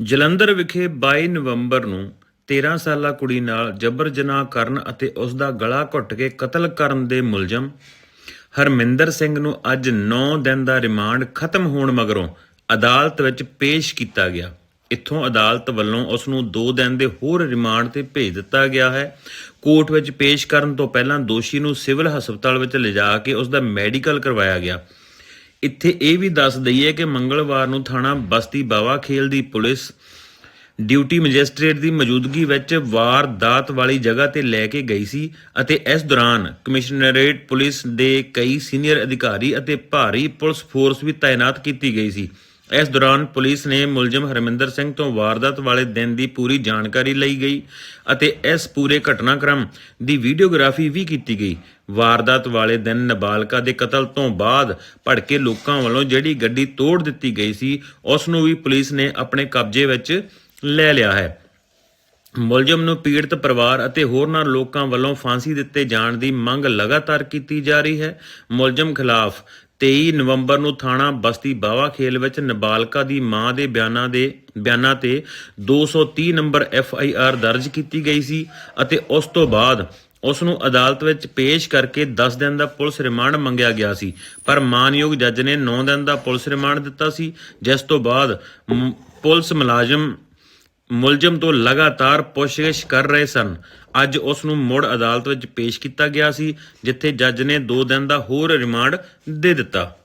ਜਲੰਧਰ ਵਿਖੇ 22 ਨਵੰਬਰ ਨੂੰ 13 ਸਾਲਾ ਕੁੜੀ ਨਾਲ ਜਬਰ ਜਨਾਹ ਕਰਨ ਅਤੇ ਉਸ ਦਾ ਗਲਾ ਘੁੱਟ ਕੇ ਕਤਲ ਕਰਨ ਦੇ ਮੁਲਜ਼ਮ ਹਰਮਿੰਦਰ ਸਿੰਘ ਨੂੰ ਅੱਜ 9 ਦਿਨ ਦਾ ਰਿਮਾਂਡ ਖਤਮ ਹੋਣ ਮਗਰੋਂ ਅਦਾਲਤ ਵਿੱਚ ਪੇਸ਼ ਕੀਤਾ ਗਿਆ। ਇੱਥੋਂ ਅਦਾਲਤ ਵੱਲੋਂ ਉਸ ਨੂੰ 2 ਦਿਨ ਦੇ ਹੋਰ ਰਿਮਾਂਡ ਤੇ ਭੇਜ ਦਿੱਤਾ ਗਿਆ ਹੈ। ਕੋਰਟ ਵਿੱਚ ਪੇਸ਼ ਕਰਨ ਤੋਂ ਪਹਿਲਾਂ ਦੋਸ਼ੀ ਨੂੰ ਸਿਵਲ ਹਸਪਤਾਲ ਵਿੱਚ ਲਿਜਾ ਕੇ ਉਸ ਦਾ ਮੈਡੀਕਲ ਕਰਵਾਇਆ ਗਿਆ। ਇੱਥੇ ਇਹ ਵੀ ਦੱਸ ਦਈਏ ਕਿ ਮੰਗਲਵਾਰ ਨੂੰ ਥਾਣਾ ਬਸਤੀ ਬਾਵਾ ਖੇਲ ਦੀ ਪੁਲਿਸ ਡਿਊਟੀ ਮੈਜਿਸਟ੍ਰੇਟ ਦੀ ਮੌਜੂਦਗੀ ਵਿੱਚ ਵਾਰਦਾਤ ਵਾਲੀ ਜਗ੍ਹਾ ਤੇ ਲੈ ਕੇ ਗਈ ਸੀ ਅਤੇ ਇਸ ਦੌਰਾਨ ਕਮਿਸ਼ਨਰੇਟ ਪੁਲਿਸ ਦੇ ਕਈ ਸੀਨੀਅਰ ਅਧਿਕਾਰੀ ਅਤੇ ਭਾਰੀ ਪੁਲਿਸ ਫੋਰਸ ਵੀ ਤਾਇਨਾਤ ਕੀਤੀ ਗਈ ਸੀ। ਇਸ ਦੌਰਾਨ ਪੁਲਿਸ ਨੇ ਮੁਲਜ਼ਮ ਹਰਮਿੰਦਰ ਸਿੰਘ ਤੋਂ ਵਾਰਦਾਤ ਵਾਲੇ ਦਿਨ ਦੀ ਪੂਰੀ ਜਾਣਕਾਰੀ ਲਈ ਗਈ ਅਤੇ ਇਸ ਪੂਰੇ ਘਟਨਾਕ੍ਰਮ ਦੀ ਵੀਡੀਓਗ੍ਰਾਫੀ ਵੀ ਕੀਤੀ ਗਈ। ਵਾਰਦਾਤ ਵਾਲੇ ਦਿਨ ਨਾਬਾਲਗਾ ਦੇ ਕਤਲ ਤੋਂ ਬਾਅਦ ਭੜਕੇ ਲੋਕਾਂ ਵੱਲੋਂ ਜਿਹੜੀ ਗੱਡੀ ਤੋੜ ਦਿੱਤੀ ਗਈ ਸੀ, ਉਸ ਨੂੰ ਵੀ ਪੁਲਿਸ ਨੇ ਆਪਣੇ ਕਬਜ਼ੇ ਵਿੱਚ ਲੈ ਲਿਆ ਹੈ। ਮੁਲਜ਼ਮ ਨੂੰ ਪੀੜਤ ਪਰਿਵਾਰ ਅਤੇ ਹੋਰਨਾਂ ਲੋਕਾਂ ਵੱਲੋਂ ਫਾਂਸੀ ਦਿੱਤੇ ਜਾਣ ਦੀ ਮੰਗ ਲਗਾਤਾਰ ਕੀਤੀ ਜਾ ਰਹੀ ਹੈ। ਮੁਲਜ਼ਮ ਖਿਲਾਫ 23 ਨਵੰਬਰ ਨੂੰ ਥਾਣਾ ਬਸਤੀ ਬਾਵਾ ਖੇਲ ਵਿੱਚ ਨਾਬਾਲਗਾ ਦੀ ਮਾਂ ਦੇ ਬਿਆਨਾਂ ਦੇ ਬਿਆਨਾਂ ਤੇ 230 ਨੰਬਰ ਐਫ ਆਈ ਆਰ ਦਰਜ ਕੀਤੀ ਗਈ ਸੀ ਅਤੇ ਉਸ ਤੋਂ ਬਾਅਦ ਉਸ ਨੂੰ ਅਦਾਲਤ ਵਿੱਚ ਪੇਸ਼ ਕਰਕੇ 10 ਦਿਨ ਦਾ ਪੁਲਿਸ ਰਿਮਾਂਡ ਮੰਗਿਆ ਗਿਆ ਸੀ। ਪਰ ਮਾਨਯੋਗ ਜੱਜ ਨੇ 9 ਦਿਨ ਦਾ ਪੁਲਿਸ ਰਿਮਾਂਡ ਦਿੱਤਾ ਸੀ, ਜਿਸ ਤੋਂ ਬਾਅਦ ਪੁਲਿਸ ਮੁਲਾਜ਼ਮ ਮੁਲਜ਼ਮ ਤੋਂ ਲਗਾਤਾਰ ਪੁੱਛਗਿੱਛ ਕਰ ਰਹੇ ਸਨ। ਅੱਜ ਉਸ ਨੂੰ ਮੁੜ ਅਦਾਲਤ ਵਿੱਚ ਪੇਸ਼ ਕੀਤਾ ਗਿਆ ਸੀ, ਜਿੱਥੇ ਜੱਜ ਨੇ 2 ਦਿਨ ਦਾ ਹੋਰ ਰਿਮਾਂਡ ਦੇ ਦਿੱਤਾ।